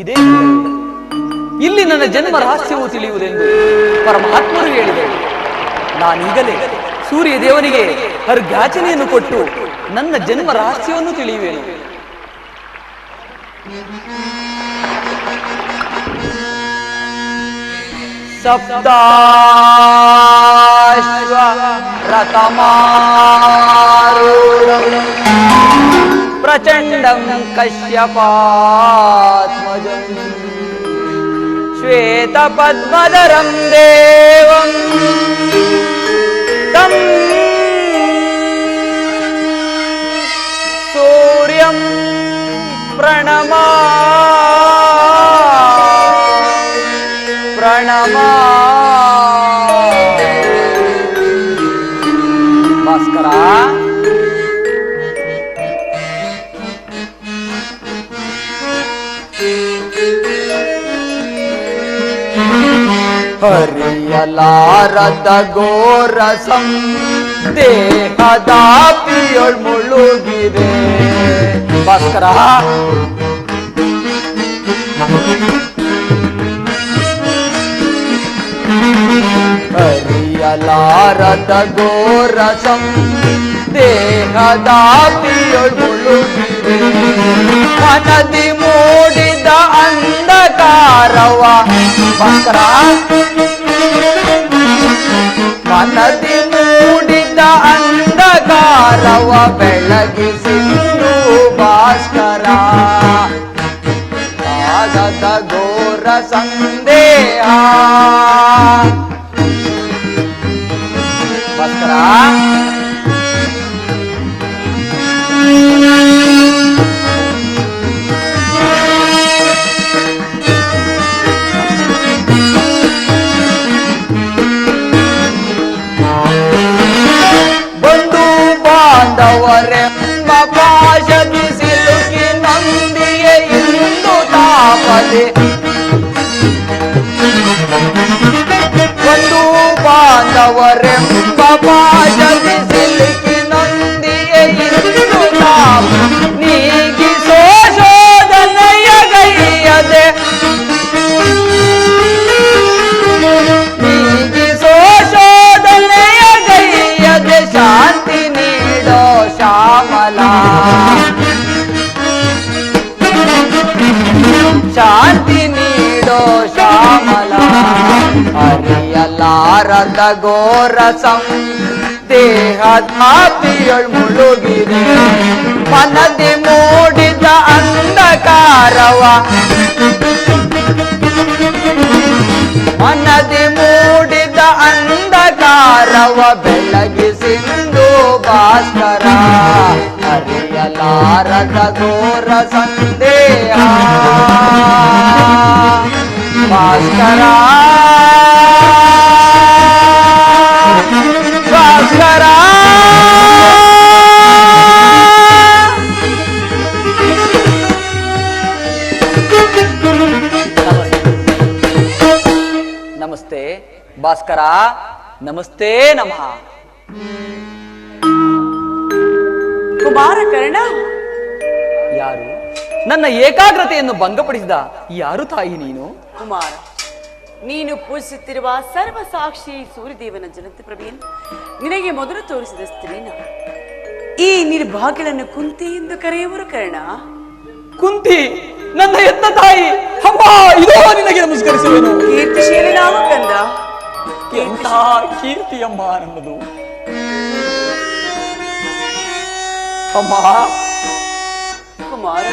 ಇದೇ ಇಲ್ಲಿ ನನ್ನ ಜನ್ಮ ರಹಸ್ಯವು ತಿಳಿಯುವುದೆಂದು ಪರಮಾತ್ಮರು ಹೇಳಿದರು. ನಾನೀಗಲೇ ಸೂರ್ಯ ದೇವನಿಗೆ ಹರ್ಗಾಚನೆಯನ್ನು ಕೊಟ್ಟು ನನ್ನ ಜನ್ಮ ರಹಸ್ಯವನ್ನು ತಿಳಿಯುವೆನು. ಸಪ್ತಾಶ್ವ ರಥಮಾರೂಢಂ प्रचण्डं कश्यपात्मजम् श्वेतपद्मधरं देवम् तं सूर्यं प्रणमा प्रणमा भास्करा ಹರಿಯಲಾರದ ಘೋರಸಂ ದೇಹದಾಪಿಯೊಳ್ ಮುಳುಗಿದೆ. ಭಾಸ್ಕರ. ಹರಿಯಲಾರದ ಘೋರಸಂ ದೇಹದಾಪಿಯೊಳ್ ಮುಳುಗಿದೆ. ಮನದಿ ಅಂಧಕಾರವ ಭಾಸ್ಕರ ಮನದಿ ಮೂಡಿದ ಅಂಧಕಾರವ ಬೆಳಗಿಸಿ ಭಾಸ್ಕರ. ಪಾದದ ಘೋರ ಸಂದೇಹ. ಭಾಸ್ಕರ ಅರಿಯಲಾರದ ಘೋರ ಸಂ ದೇಹದಾಪಿಯೊಳ್ ಮುಳುಗಿದೆ ಮನದಿ ಮೂಡಿದ ಅಂಧಕಾರವ ಮನದಿ ಮೂಡಿದ ಅಂಧಕಾರವ ಬೆಳಗಿಸಿಂದು ಭಾಸ್ಕರ ಅರಿಯಲಾರದ ಘೋರ ಸಂದೇಹ ಭಾಸ್ಕರ ಭಾಸ್ಕರ ನಮಸ್ತೆ ಭಾಸ್ಕರ ನಮಸ್ತೆ ನಮಃ. ಕುಮಾರ ಕರ್ಣ ಯಾರು? ನನ್ನ ಏಕಾಗ್ರತೆಯನ್ನು ಭಂಗಪಡಿಸಿದ ಯಾರು ತಾಯಿ ನೀನು? ಕುಮಾರ ನೀನು ಪೂಜಿಸುತ್ತಿರುವ ಸರ್ವ ಸಾಕ್ಷಿ ಸೂರ್ಯದೇವನ ಜನತೆ ಪ್ರಭೆಯನ್ನು ನಿನಗೆ ಮೊದಲು ತೋರಿಸಿದ ಸ್ತ್ರೀನ. ನಾನು ಈ ನಿರ್ಭಾಗ್ಯಗಳನ್ನು ಕುಂತಿ ಎಂದು ಕರೆಯುವರು ಕರ್ಣ. ಕುಂತಿ ನನ್ನ ಎತ್ತ ತಾಯಿ ಅಮ್ಮ ಇದೋ ನಿನಗೆ ನಮಸ್ಕರಿಸುವೆನು. ಕೀರ್ತಿಶೀಲ ನಾವು ಕಂದ. ಎಂಥ ಕೀರ್ತಿ ಅಮ್ಮ ನನ್ನದು. ಅಮ್ಮ. ಕುಮಾರ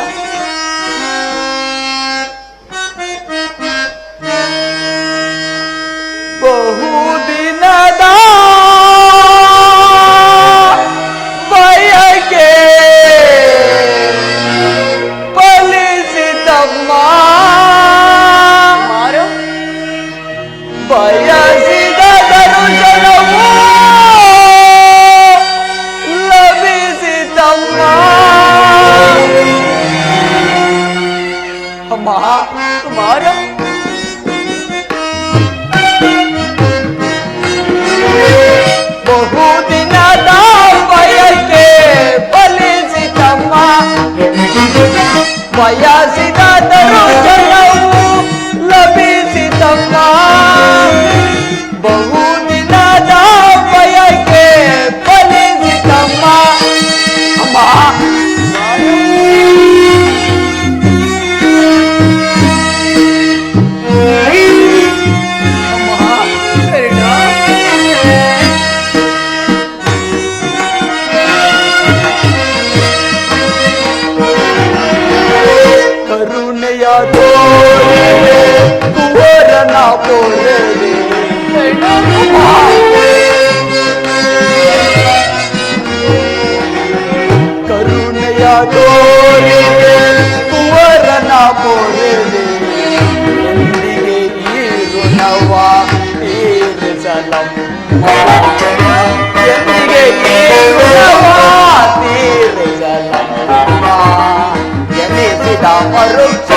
Hallelujah.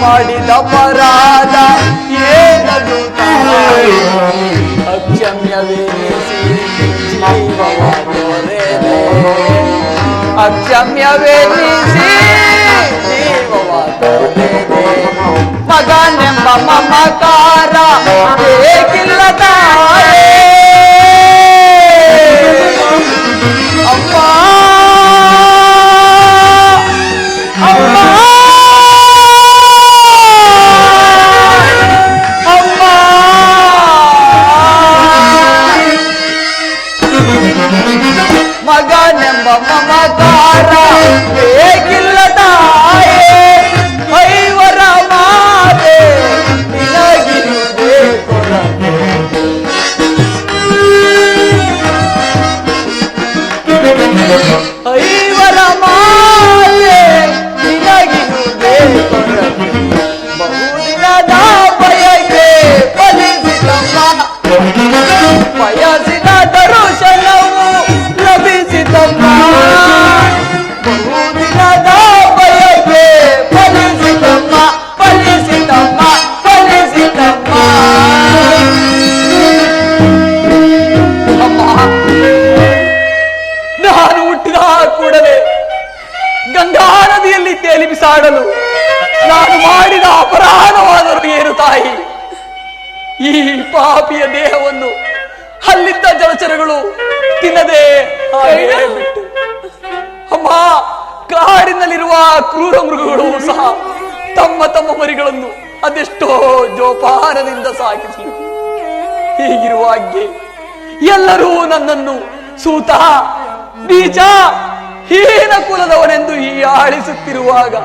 ಮಾಡಿದ ಅಪರಾಧ ಏನದು ತಾಯಿ ಅಕ್ಷಮ್ಯವೆನಿಸಿ ಜೀವವ ತೊರೆದೆ ಅಕ್ಷಮ್ಯವೆನಿಸಿ ಜೀವವ ತೊರೆದೆ ಮಗನೆಂಬ ಮಮಕಾರ ಬೇಕಿಲ್ಲ ತಾಯೇ ಅಮ್ಮ ಅಮ್ಮ ಎಲ್ಲರೂ ನನ್ನನ್ನು ಸೂತ, ಬೀಜ ಹೀನ ಕುಲದವನೆಂದು ಈ ಆಳಿಸುತ್ತಿರುವಾಗ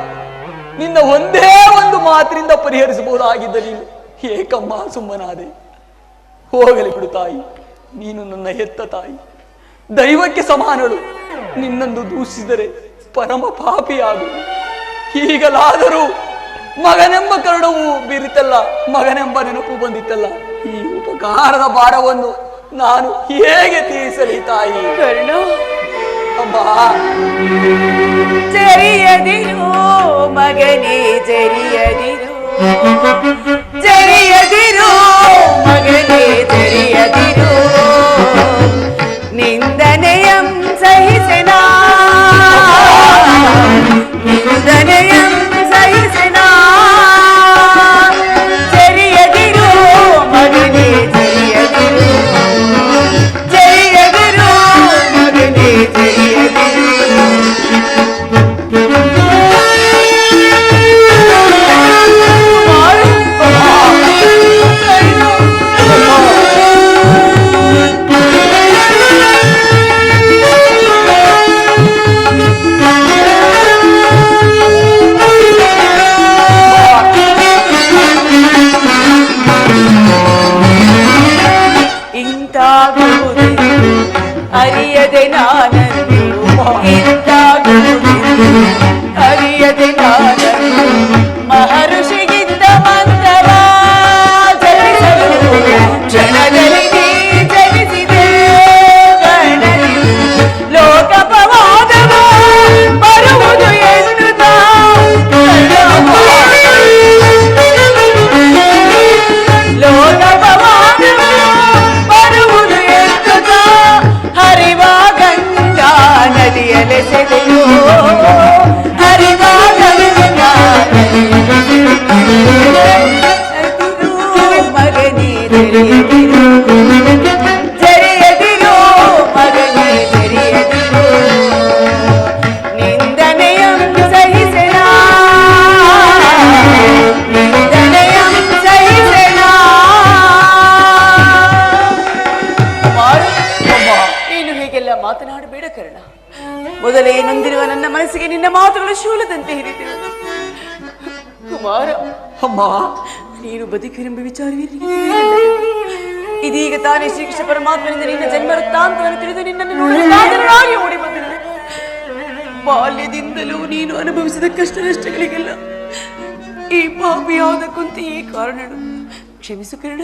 ನಿನ್ನ ಒಂದೇ ಒಂದು ಮಾತಿನಿಂದ ಪರಿಹರಿಸಬಹುದಾಗಿದ್ದ ನೀನು. ಏಕಮ್ಮ ಸುಮ್ಮನಾದೆ. ಹೋಗಲಿ ಬಿಡು ತಾಯಿ, ನೀನು ನನ್ನ ಹೆತ್ತ ತಾಯಿ. ದೈವಕ್ಕೆ ಸಮಾನಳು, ನಿನ್ನನ್ನು ದೂಷಿಸಿದರೆ ಪರಮ ಪಾಪಿಯಾಗು. ಈಗಲಾದರೂ ಮಗನೆಂಬ ಕರುಣವು ಬೀರಿತಲ್ಲ, ಮಗನೆಂಬ ನೆನಪು ಬಂದಿತ್ತಲ್ಲ ಈ ಉಪಕಾರದ ಭಾರವನ್ನು ನಾನು ಹೇಗೆ ತೀರಿಸಲಿ ತಾಯಿ? ಕರ್ಣ. ಅಮ್ಮ ಜರಿಯದಿರು ಮಗನೇ ಜರಿಯದಿರು. ಜರಿಯದಿರು ಮಗನೇ ಜರಿಯದಿರು. ನಿಂದನೆಯಂ ಸಹಿಸೆನಾ. ನಿಂದನೆಯಂ ಬದುಕಿರೆಂಬ ವಿಚಾರವೇ ನಿನಗೆ ಇದೀಗ ತಾನೇ ಶ್ರೀಕೃಷ್ಣ ಪರಮಾತ್ಮನಿಂದ ನಿನ್ನ ಜನ್ಮ ವೃತ್ತಾಂತವನ್ನು ತಿಳಿದು ನಿನ್ನನ್ನು ನೋಡಿ ಓಡಿ ಬಂದನು ಬಾಲ್ಯದಿಂದಲೂ ನೀನು ಅನುಭವಿಸಿದ ಕಷ್ಟ ನಷ್ಟಗಳಿಗೆಲ್ಲ ಈ ಪಾಪಿಯಾದ ಈ ಕಾರಣನು. ಕ್ಷಮಿಸು ಕಿರಣ.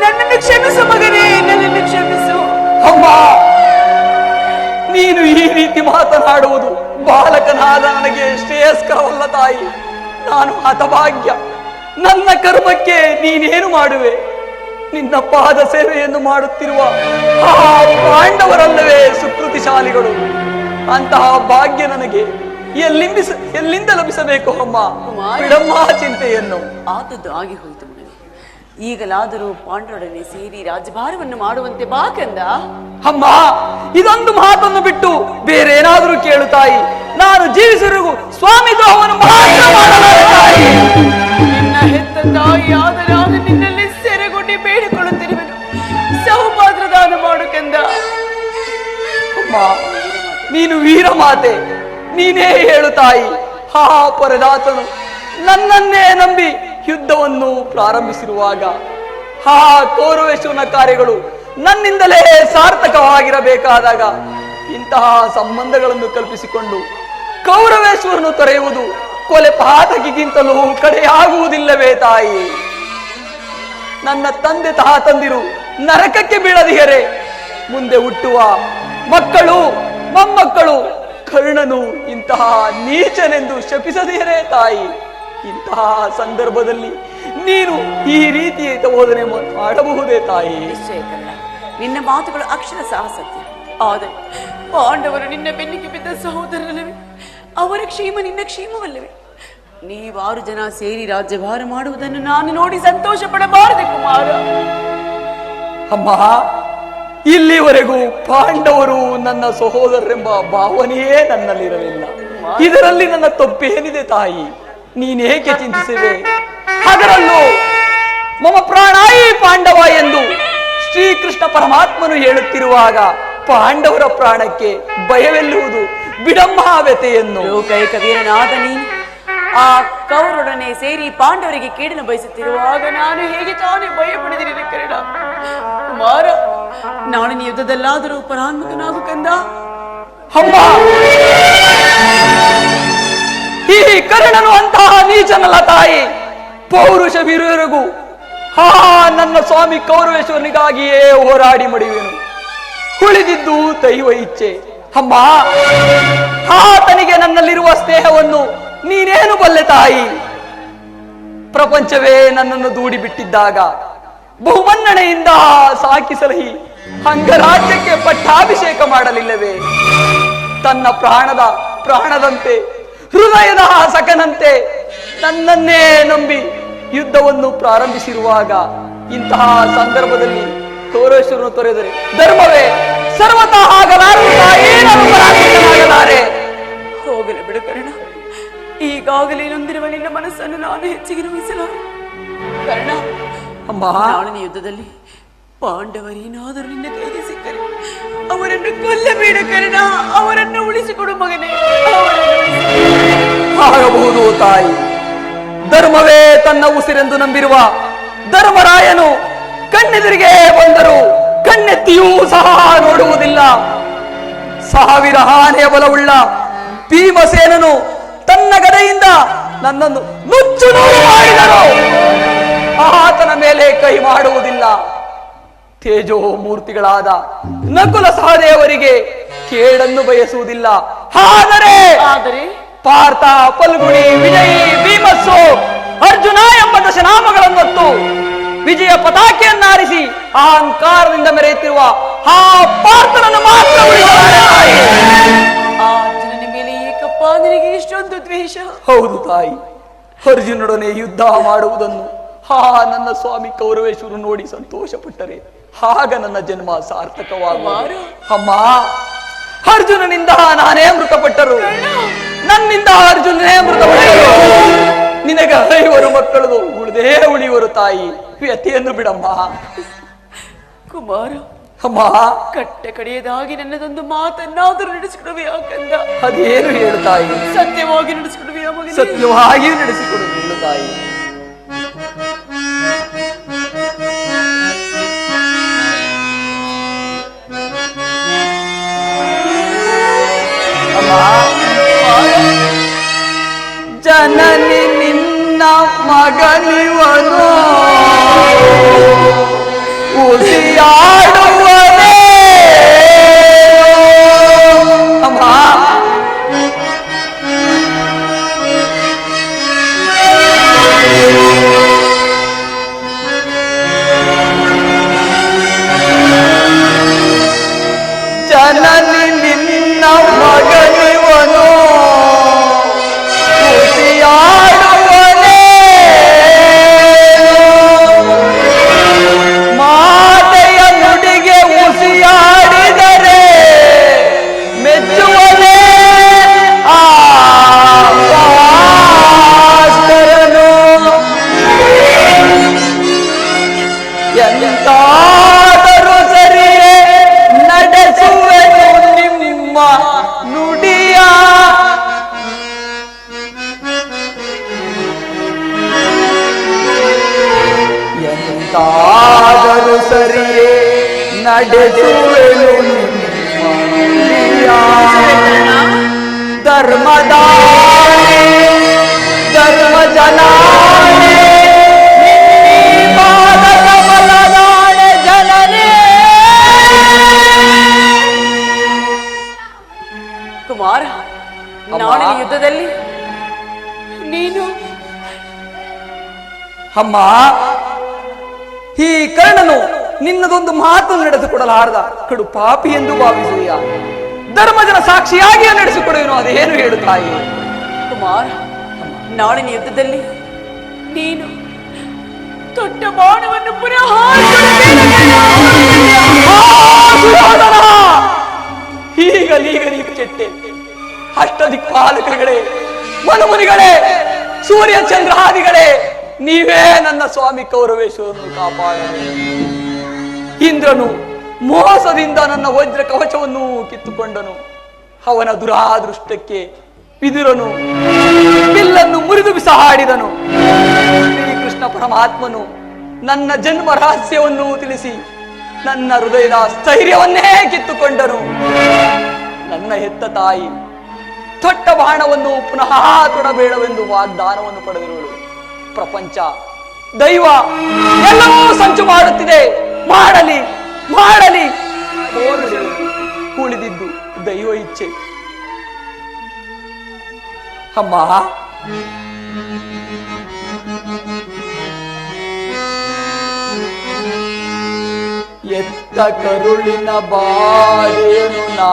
ನನ್ನನ್ನು ಕ್ಷಮಿಸು ಮಗನೇ, ನನ್ನನ್ನು ಕ್ಷಮಿಸು. ನೀನು ಈ ರೀತಿ ಮಾತನಾಡುವುದು ಬಾಲಕನಾದ ನನಗೆ ಶ್ರೇಯಸ್ಕರವಲ್ಲ ತಾಯಿ. ನಾನು ಹತಭಾಗ್ಯ. ನನ್ನ ಕರ್ಮಕ್ಕೆ ನೀನೇನು ಮಾಡುವೆ? ನಿನ್ನ ಪಾದ ಸೇವೆಯನ್ನು ಮಾಡುತ್ತಿರುವ ಆ ಪಾಂಡವರಲ್ಲವೇ ಸುಕೃತಿಶಾಲಿಗಳು. ಅಂತಹ ಭಾಗ್ಯ ನನಗೆ ಎಲ್ಲಿಂದ ಎಲ್ಲಿಂದ ಲಭಿಸಬೇಕು ಅಮ್ಮ? ಬಿಡಮ್ಮ ಚಿಂತೆಯನ್ನು. ಆದದ್ದು ಆಗಿ ಹೋಯಿತು ಈಗಲಾದರೂ ಪಾಂಡವರೊಡನೆ ಸೇರಿ ರಾಜಭಾರವನ್ನು ಮಾಡುವಂತೆ ಬಾ ಕಂದ. ಅಮ್ಮ ಇದೊಂದು ಮಾತನ್ನು ಬಿಟ್ಟು ಬೇರೆ ಏನಾದರೂ ಕೇಳು ತಾಯಿ. ನಾನು ಜೀವಿಸಿರುವ ಸ್ವಾಮಿ ದ್ರೋಹವನ್ನು ಮಾತ್ರ ಮಾಡಲಾರೆ ತಾಯಿ. ನಿನ್ನ ತಾಯಿಯಾದ ನಾನು ನಿನ್ನಲ್ಲಿ ಸೆರೆಗೊಂಡಿ ಬೇಡಿಕೊಳ್ಳುತ್ತಿರುವೆನು. ಸೌಪಾದ್ರ ದಾನ ಮಾಡು ಕಂದ. ಅಮ್ಮ, ನೀನು ವೀರಮಾತೆ ನೀನೇ ಹೇಳು ತಾಯಿ. ಹಾ ಪರದಾತನು ನನ್ನನ್ನೇ ನಂಬಿ ಯುದ್ಧವನ್ನು ಪ್ರಾರಂಭಿಸಿರುವಾಗ, ಹಾ ಕೌರವೇಶ್ವರನ ಕಾರ್ಯಗಳು ನನ್ನಿಂದಲೇ ಸಾರ್ಥಕವಾಗಿರಬೇಕಾದಾಗ ಇಂತಹ ಸಂಬಂಧಗಳನ್ನು ಕಲ್ಪಿಸಿಕೊಂಡು ಕೌರವೇಶ್ವರನು ತೊರೆಯುವುದು ಕೊಲೆ ಪಾತಕಿಗಿಂತಲೂ ಕಡೆಯಾಗುವುದಿಲ್ಲವೇ ತಾಯಿ? ನನ್ನ ತಂದೆ ತಾತಂದಿರು ನರಕಕ್ಕೆ ಬೀಳದಿಯರೆ. ಮುಂದೆ ಹುಟ್ಟುವ ಮಕ್ಕಳು, ಮೊಮ್ಮಕ್ಕಳು, ಕರ್ಣನು ಇಂತಹ ನೀಚನೆಂದು ಶಪಿಸದಿಯರೇ ತಾಯಿ? ಇಂತಹ ಸಂದರ್ಭದಲ್ಲಿ ನೀನು ಈ ರೀತಿ ಬೋಧನೆ ಮಾಡಬಹುದೇ ತಾಯಿ? ನಿನ್ನ ಮಾತುಗಳು ಅಕ್ಷರ ಸಹ ಸತ್ಯ. ಆದರೆ ಪಾಂಡವರು ನಿನ್ನ ಬೆನ್ನಿಗೆ ಬಿದ್ದ ಸಹೋದರರಲ್ಲವೇ ಅವರ ಕ್ಷೇಮ ನಿನ್ನ ಕ್ಷೇಮವಲ್ಲವೇ? ನೀವಾರು ಜನ ಸೇರಿ ರಾಜ್ಯಭಾರ ಮಾಡುವುದನ್ನು ನಾನು ನೋಡಿ ಸಂತೋಷ ಪಡಬಾರದೆ ಕುಮಾರ. ಅಮ್ಮ ಇಲ್ಲಿವರೆಗೂ ಪಾಂಡವರು ನನ್ನ ಸಹೋದರರೆಂಬ ಭಾವನೆಯೇ ನನ್ನಲ್ಲಿರಲಿಲ್ಲ. ಇದರಲ್ಲಿ ನನ್ನ ತಪ್ಪೇನಿದೆ ತಾಯಿ? ನೀನೇಕೆ ಚಿಂತಿಸಿದೆ? ಅದರಲ್ಲೂ ಮಮ ಪ್ರಾಣಾಯಿ ಪಾಂಡವ ಎಂದು ಶ್ರೀಕೃಷ್ಣ ಪರಮಾತ್ಮನು ಹೇಳುತ್ತಿರುವಾಗ ಪಾಂಡವರ ಪ್ರಾಣಕ್ಕೆ ಭಯವೆಲ್ಲುವುದು ಬಿಡಮ್ಮ ವ್ಯತೆಯನ್ನು ಲೋಕೈಕ ವೀರನಾದ ನೀನು ಆ ಕೌರೊಡನೆ ಸೇರಿ ಪಾಂಡವರಿಗೆ ಕೇಡನ್ನು ಬಯಸುತ್ತಿರುವಾಗ ನಾನು ಹೇಗೆ ತಾನೇ ಭಯ ಪಡೆದಿರಲಿ ಕರಡ ಕುಮಾರ ನಾಳಿನ ಯುದ್ಧದಲ್ಲಾದರೂ ಪರಾನ್ಮುಖನಾಗು ಕಂದ? ಈ ಕರ್ಣನು ಅಂತಹ ನೀಚನಲ್ಲ ತಾಯಿ. ಪೌರುಷ ವೀರರಿಗೂ ಹಾ ನನ್ನ ಸ್ವಾಮಿ ಕೌರವೇಶ್ವರನಿಗಾಗಿಯೇ ಹೋರಾಡಿ ಮಡಿವೆನು. ಉಳಿದಿದ್ದು ದೈವ ಇಚ್ಛೆ. ಅಮ್ಮ ಆತನಿಗೆ ನನ್ನಲ್ಲಿರುವ ಸ್ನೇಹವನ್ನು ನೀನೇನು ಬಲ್ಲೆ ತಾಯಿ? ಪ್ರಪಂಚವೇ ನನ್ನನ್ನು ದೂಡಿ ಬಿಟ್ಟಿದ್ದಾಗ ಬಹುಮನ್ನಣೆಯಿಂದ ಸಾಕಿ ಸಲಹಿ ಅಂಗರಾಜ್ಯಕ್ಕೆ ಪಟ್ಟಾಭಿಷೇಕ ಮಾಡಲಿಲ್ಲವೇ? ತನ್ನ ಪ್ರಾಣದ ಪ್ರಾಣದಂತೆ, ಹೃದಯದ ಸಕನಂತೆ ನನ್ನನ್ನೇ ನಂಬಿ ಯುದ್ಧವನ್ನು ಪ್ರಾರಂಭಿಸಿರುವಾಗ ಇಂತಹ ಸಂದರ್ಭದಲ್ಲಿ ಕೌರೇಶ್ವರನು ತೊರೆದರೆ ಧರ್ಮವೇ? ಸರ್ವತಃ ಆಗಬಾರದು ತಾಯಿ, ಪರಾಜಿತನಾಗಲಾರೆ. ಹೋಗಲು ಬಿಡು ಕರ್ಣ. ಈಗಾಗಲೇ ನೊಂದಿರುವ ನಿನ್ನ ಮನಸ್ಸನ್ನು ನಾನು ಹೆಚ್ಚಿಗೆ ನೋಯಿಸಲಾರೆ ಕರ್ಣ ಅಮ್ಮ. ನಾಳಿನ ಯುದ್ಧದಲ್ಲಿ ಪಾಂಡವರೇನಾದರೂ ನಿನ್ನ ಕೈಗೆ ಸಿಕ್ಕರೆ ಅವರನ್ನು ಕೊಲ್ಲಬೇಡ ಕರ್ಣ. ಅವರನ್ನು ಉಳಿಸಿಕೊಡು ಮಗನೇ. ಆಗಬಹುದು ತಾಯಿ. ಧರ್ಮವೇ ತನ್ನ ಉಸಿರೆಂದು ನಂಬಿರುವ ಧರ್ಮರಾಯನು ಕಣ್ಣೆದುರಿಗೆ ಬಂದರು. ಕಣ್ಣೆತ್ತಿಯೂ ಸಹ ನೋಡುವುದಿಲ್ಲ. ಸಾವಿರ ಹಾನೆಯ ಬಲವುಳ್ಳ ಭೀಮಸೇನನು ತನ್ನ ಗದೆಯಿಂದ ನನ್ನನ್ನು ನುಚ್ಚು ನೂರು ಮಾಡಿದನು. ಆತನ ಮೇಲೆ ಕೈ ಮಾಡುವುದಿಲ್ಲ. ತೇಜೋ ಮೂರ್ತಿಗಳಾದ ನಕುಲ ಸಹದೇವರಿಗೆ ಕೇಡನ್ನು ಬಯಸುವುದಿಲ್ಲ. ಆದರೆ ಆದರೆ ಪಾರ್ಥ ಪಲ್ಗುಣಿ ವಿಜಯಿ ಭೀಮಸ್ಸು ಅರ್ಜುನ ಎಂಬ ದಶನಾಮಗಳನ್ನೊತ್ತು ವಿಜಯ ಪತಾಕೆಯನ್ನಾರಿಸಿ ಅಹಂಕಾರದಿಂದ ಮೆರೆಯುತ್ತಿರುವ ಆ ಪಾರ್ಥನನ್ನು ಮಾತ್ರ ಆ ಅರ್ಜುನನ ಮೇಲೆ ಏಕಪ್ಪ ನಿನಗೆ ಇಷ್ಟೊಂದು ದ್ವೇಷ? ಹೌದು ತಾಯಿ. ಅರ್ಜುನೊಡನೆ ಯುದ್ಧ ಮಾಡುವುದನ್ನು ಹಾ ನನ್ನ ಸ್ವಾಮಿ ಕೌರವೇಶ್ವರು ನೋಡಿ ಸಂತೋಷ ಪಟ್ಟರೆ ಆಗ ನನ್ನ ಜನ್ಮ ಸಾರ್ಥಕವಾಗುವ ಅಮ್ಮ ಅರ್ಜುನನಿಂದ ನಾನೇ ಮೃತಪಟ್ಟರು. ನನ್ನಿಂದ ಅರ್ಜುನನೇ ಮೃತಪಟ್ಟರು. ನಿನಗೆ ಐವರು ಮಕ್ಕಳು ಉಳಿದೇ ಉಳಿಯುವರು ತಾಯಿ. ವ್ಯತಿಯನ್ನು ಬಿಡಮ್ಮ. ಕುಮಾರ ಅಮ್ಮ. ಕಟ್ಟ ಕಡೆಯದಾಗಿ ನನ್ನದೊಂದು ಮಾತನ್ನಾದರೂ ನಡೆಸಿಕೊಡುವೆ ಯಾಕಂದ ಅದೇನು ಹೇಳು ತಾಯಿ. ಸತ್ಯವಾಗಿ ನಡೆಸಿಕೊಡುವೆ ಮಗನೇ. ಸತ್ಯವಾಗಿಯೂ ನಡೆಸಿಕೊಡು ಹೇಳು ತಾಯಿ. ಅಮ್ಮ. ಜನನಿ மகனி வனோ உசியாடும் ನಾಳಿನ ನೀನು? ಅಮ್ಮ ಈ ಕರ್ಣನು ನಿನ್ನದೊಂದು ಮಾತು ನಡೆಸಿಕೊಡಲಾರದ ಕಡು ಪಾಪಿ ಎಂದು ಭಾವಿಸುವ ಧರ್ಮಜನ ಸಾಕ್ಷಿಯಾಗಿಯೇ ನಡೆಸಿಕೊಡುವೆನು ಅದೇನು ಹೇಳು ತಾಯಿ? ಕುಮಾರ ನಾಳಿನ ಯುದ್ಧದಲ್ಲಿ ನೀನು ದೊಡ್ಡ ಬಾಣವನ್ನು ಪುನಃ ಈಗಲೀಗ ನೀವು ಕೆಟ್ಟೆ. ಅಷ್ಟದಿಕ್ಪಾಲಕರುಗಳೇ ಮನುಮುನಿಗಳೇ, ಸೂರ್ಯ ಚಂದ್ರಾದಿಗಳೇ, ನೀವೇ ನನ್ನ ಸ್ವಾಮಿ ಕೌರವೇಶ್ವರನ್ನು ಕಾಪಾಡ ಇಂದ್ರನು ಮೋಸದಿಂದ ನನ್ನ ವಜ್ರ ಕವಚವನ್ನು ಕಿತ್ತುಕೊಂಡನು. ಅವನ ದುರಾದೃಷ್ಟಕ್ಕೆ ಬಿದಿರನು, ಬಿಲ್ಲನ್ನು ಮುರಿದು ಬಿಸಾಡಿದನು. ಶ್ರೀಕೃಷ್ಣ ಪರಮಾತ್ಮನು ನನ್ನ ಜನ್ಮ ರಹಸ್ಯವನ್ನು ತಿಳಿಸಿ ನನ್ನ ಹೃದಯದ ಸ್ಥೈರ್ಯವನ್ನೇ ಕಿತ್ತುಕೊಂಡನು. ನನ್ನ ಹೆತ್ತ ತಾಯಿ ತೊಟ್ಟ ಬಾಣವನ್ನು ಪುನಃ ತೊಡಬೇಡವೆಂದು ವಾಗ್ದಾನವನ್ನು ಪಡೆದಿರುವಳು. ಪ್ರಪಂಚ, ದೈವ ಎಲ್ಲವೂ ಸಂಚು ಮಾಡುತ್ತಿದೆ. ಮಾಡಲಿ ಮಾಡಲಿ. ಉಳಿದಿದ್ದು ದೈವ ಇಚ್ಛೆ. ಅಮ್ಮ ಎತ್ತ ಕರುಳಿನ ಬಾರೇನು ನಾ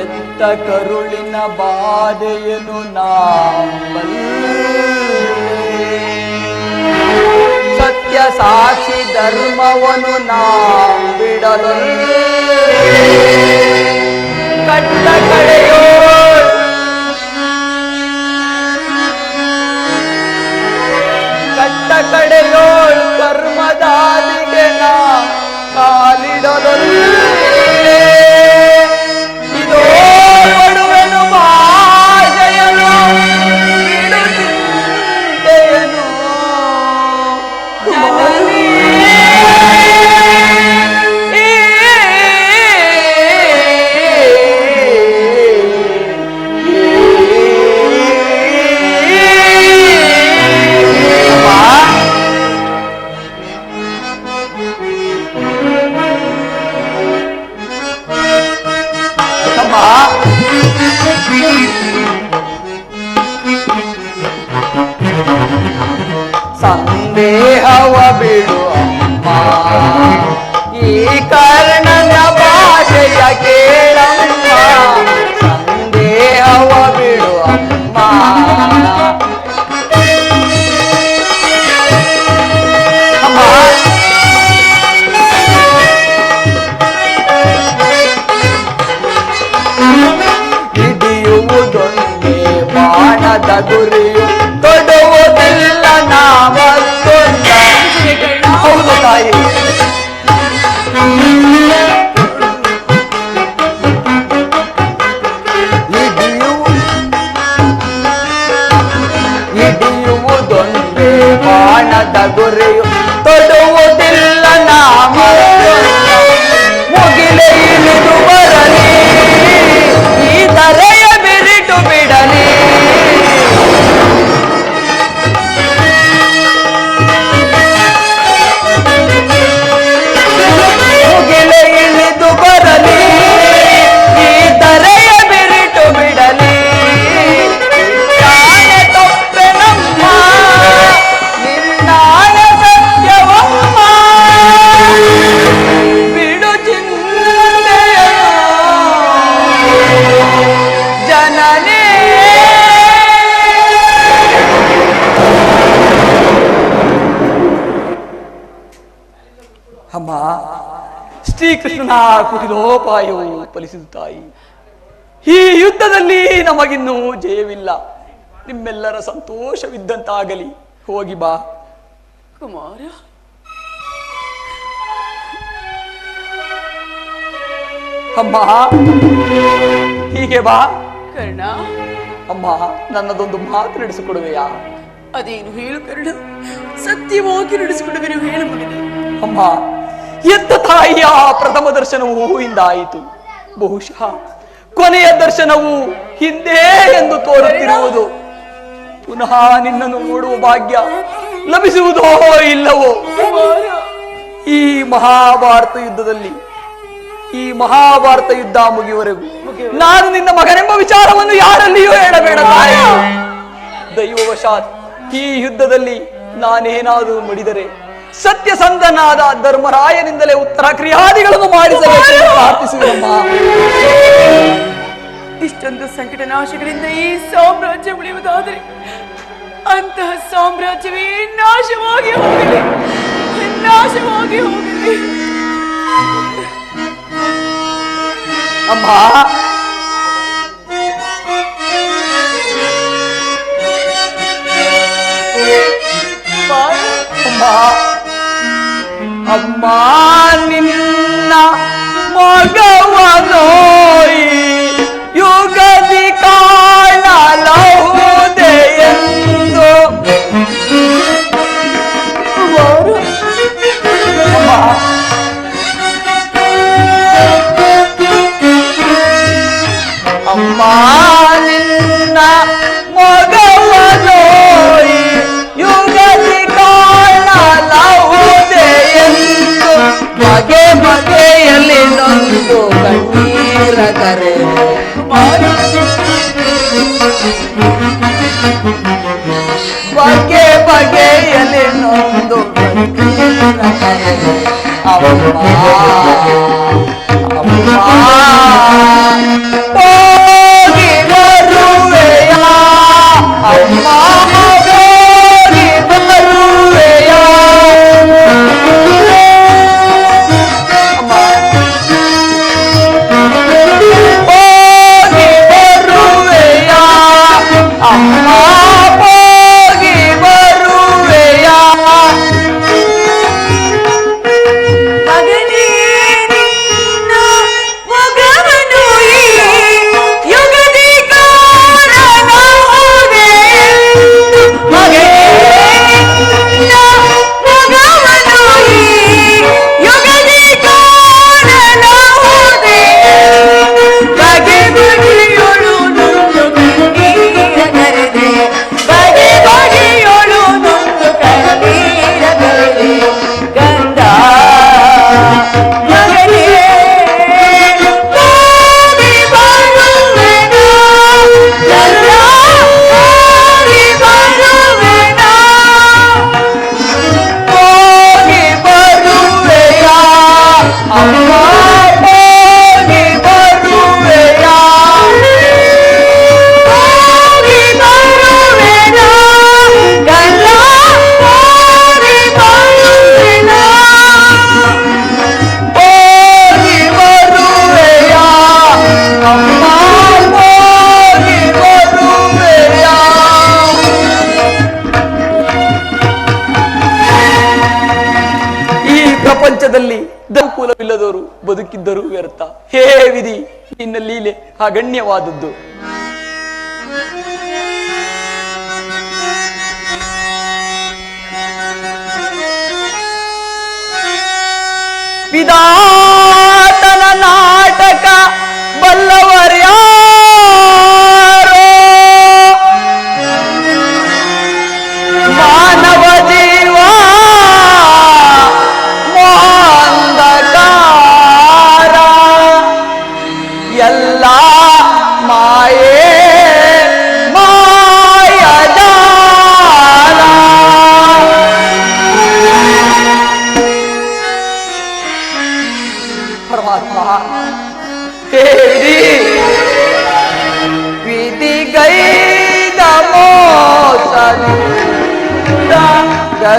ಎತ್ತ ಕರುಳಿನ ಬಾಧೆಯನು ನಾ ಸತ್ಯ ಸಾಕ್ಷಿ ಧರ್ಮವನ್ನು ನಾ ಬಿಡಲು ಈ ಶ್ರೀಕೃಷ್ಣನ ಕುಟಿಲೋಪಾಯವು ಫಲಿಸಿದ ತಾಯಿ. ಈ ಯುದ್ಧದಲ್ಲಿ ನಮಗಿನ್ನೂ ಜಯವಿಲ್ಲ. ನಿಮ್ಮೆಲ್ಲರ ಸಂತೋಷವಿದ್ದಂತಾಗಲಿ. ಹೋಗಿ ಬಾ. ಕುಮಾರ. ಅಮ್ಮ. ಹೀಗೆ ಬಾ. ಕರ್ಣ. ಅಮ್ಮ ನನ್ನದೊಂದು ಮಾತು ನಡೆಸಿಕೊಡುವೆಯಾ? ಅದೇನು ಹೇಳು ಕರ್ಣ. ಸತ್ಯವಾಗಿ ನಡೆಸಿಕೊಡುವೆ ನೀವು ಮಗನೇ ಅಮ್ಮ ಎತ್ತ ತಾಯಿಯ ಪ್ರಥಮ ದರ್ಶನವು ಇಂದಾಯಿತು ಬಹುಶಃ ಕೊನೆಯ ದರ್ಶನವು ಹಿಂದೆ ಎಂದು ತೋರುತ್ತಿರುವುದು. ಪುನಃ ನಿನ್ನನ್ನು ನೋಡುವ ಭಾಗ್ಯ ಲಭಿಸುವುದೋ ಇಲ್ಲವೋ? ಈ ಮಹಾಭಾರತ ಯುದ್ಧದಲ್ಲಿ, ಈ ಮಹಾಭಾರತ ಯುದ್ಧ ಮುಗಿಯುವರೆಗೂ ನಾನು ನಿನ್ನ ಮಗನೆಂಬ ವಿಚಾರವನ್ನು ಯಾರಲ್ಲಿಯೂ ಹೇಳಬೇಡ ತಾಯಿ. ದೈವವಶಾತ್, ಈ ಯುದ್ಧದಲ್ಲಿ ನಾನೇನಾದರೂ ನುಡಿದರೆ ಸತ್ಯಸಂಧನಾದ ಧರ್ಮರಾಯನಿಂದಲೇ ಉತ್ತರ ಕ್ರಿಯಾದಿಗಳನ್ನು ಮಾಡಿಸಬೇಕು ಎಂದು ಪ್ರಾರ್ಥಿಸುವೆನಮ್ಮ ಇಷ್ಟೊಂದು ಸಂಕಟ ನಾಶಗಳಿಂದ ಈ ಸಾಮ್ರಾಜ್ಯ ಉಳಿಯುವುದಾದರೆ ಅಂತಹ ಸಾಮ್ರಾಜ್ಯವೇ ನಾಶವಾಗಿ ಹೋಗಲಿ. ನಾಶವಾಗಿ ಹೋಗಲಿ. ಅಮ್ಮ. ಅಮ್ಮ. ಅಮ್ಮ ನಿನ್ನ ಮಗವನೋಯಿ. ಯುಗದಿ ಬಗೆಯಲ್ಲಿ ನೊಂದು ಕಣ್ಣೀರ ಕರೆ. ಬಗೆ ಬಗೆಯಲ್ಲಿ ನೊಂದು ಕಣ್ಣೀರ ಕರೆ. ಅಮ್ಮ. ಅಗಣ್ಯವಾದದ್ದು ವಿಧಾತನ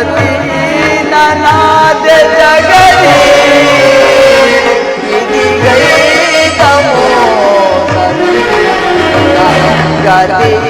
પતિ નાદ જગરી ગઈ તમો ગતિ